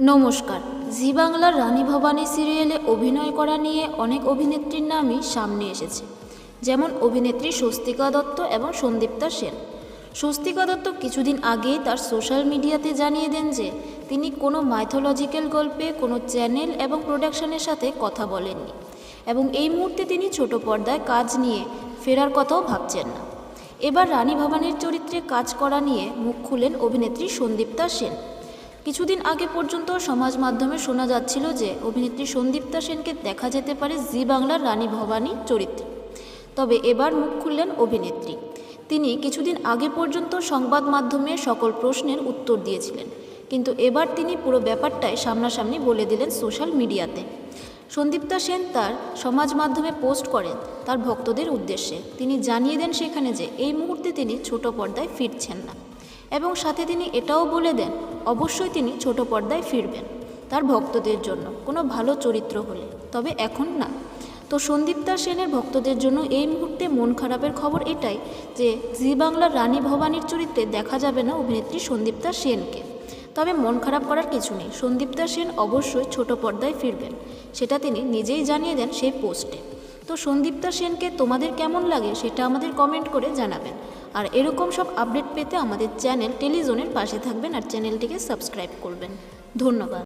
নমস্কার। জি বাংলার রানী ভবানী সিরিয়ালে অভিনয় করা নিয়ে অনেক অভিনেত্রীর নামই সামনে এসেছে। যেমন অভিনেত্রী স্বস্তিকা দত্ত এবং সন্দীপ্তা সেন। স্বস্তিকা দত্ত কিছুদিন আগেই তার সোশ্যাল মিডিয়াতে জানিয়ে দেন যে, তিনি কোনো মাইথোলজিক্যাল গল্পে, কোনো চ্যানেল এবং প্রোডাকশনের সাথে কথা বলেননি। এবং এই মুহূর্তে তিনি ছোট পর্দায় কাজ নিয়ে ফেরার কথাও ভাবছেন না। এবার রানী ভবানীর চরিত্রে কাজ করা নিয়ে মুখ খুলেন অভিনেত্রী সন্দীপ্তা সেন। কিছুদিন আগে পর্যন্ত সমাজ মাধ্যমে শোনা যাচ্ছিল যে অভিনেত্রী সন্দীপ্তা সেনকে দেখা যেতে পারে জি বাংলার রানী ভবানী চরিত্রে। তবে এবার মুখ খুললেন অভিনেত্রী। তিনি কিছুদিন আগে পর্যন্ত সংবাদ মাধ্যমে সকল প্রশ্নের উত্তর দিয়েছিলেন। কিন্তু এবার তিনি পুরো ব্যাপারটাই সামনাসামনি বলে দিলেন সোশ্যাল মিডিয়াতে। সন্দীপ্তা সেন তার সমাজ মাধ্যমে পোস্ট করেন তার ভক্তদের উদ্দেশ্যে। তিনি জানিয়ে দেন সেখানে যে এই মুহূর্তে তিনি ছোট পর্দায় ফিরছেন না। এবং সাথে তিনি এটাও বলে দেন, অবশ্যই তিনি ছোট পর্দায় ফিরবেন, তার ভক্তদের জন্য, কোনো ভালো চরিত্র হলে। তবে এখন না। তো সন্দীপ্তা সেনের ভক্তদের জন্য এই মুহূর্তে মন খারাপের খবর এটাই যে জি বাংলার রানী ভবানীর চরিত্রে দেখা যাবে না অভিনেত্রী সন্দীপ্তা সেনকে। তবে মন খারাপ করার কিছু নেই, সন্দীপ্তা সেন অবশ্যই ছোট পর্দায় ফিরবেন, সেটা তিনি নিজেই জানিয়ে দেন সেই পোস্টে। তো সন্দীপ্তা সেনকে তোমাদের কেমন লাগে সেটা আমাদের কমেন্ট করে জানাবেন। আর এরকম সব আপডেট পেতে আমাদের চ্যানেল টেলিজোনের পাশে থাকবেন আর চ্যানেলটিকে সাবস্ক্রাইব করবেন। ধন্যবাদ।